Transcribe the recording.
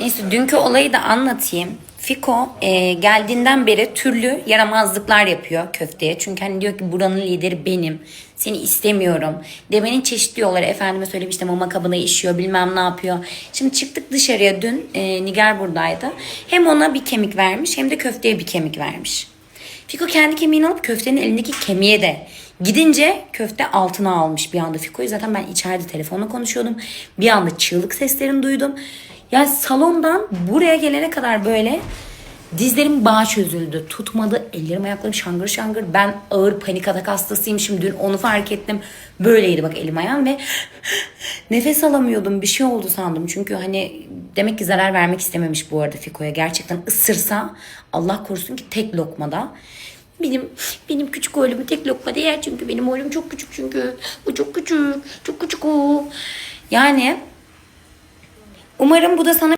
Neyse dünkü olayı da anlatayım. Fiko e, geldiğinden beri türlü yaramazlıklar yapıyor köfteye. Çünkü hani diyor ki buranın lideri benim. Seni istemiyorum. Demenin çeşitli yolları. Efendime söyleyeyim işte mama kabına işiyor bilmem ne yapıyor. Şimdi çıktık dışarıya dün e, Nigar buradaydı. Hem ona bir kemik vermiş hem de köfteye bir kemik vermiş. Fiko kendi kemiğini alıp köftenin elindeki kemiğe de gidince köfte altına almış bir anda Fiko'yu. Zaten ben içeride telefonla konuşuyordum. Bir anda çığlık seslerini duydum. Yani salondan buraya gelene kadar böyle dizlerim bağ çözüldü. Tutmadı. Ellerim ayaklarım şangır şangır. Ben ağır panik atak hastasıyım. Şimdi dün onu fark ettim. Böyleydi bak elim ayağım ve nefes alamıyordum. Bir şey oldu sandım. Çünkü hani demek ki zarar vermek istememiş bu arada Fiko'ya. Gerçekten ısırsa Allah korusun ki tek lokmada. Benim benim küçük oğlumu tek lokmada yer çünkü benim oğlum çok küçük çünkü. O çok küçük. Çok küçük o. Yani umarım bu da sana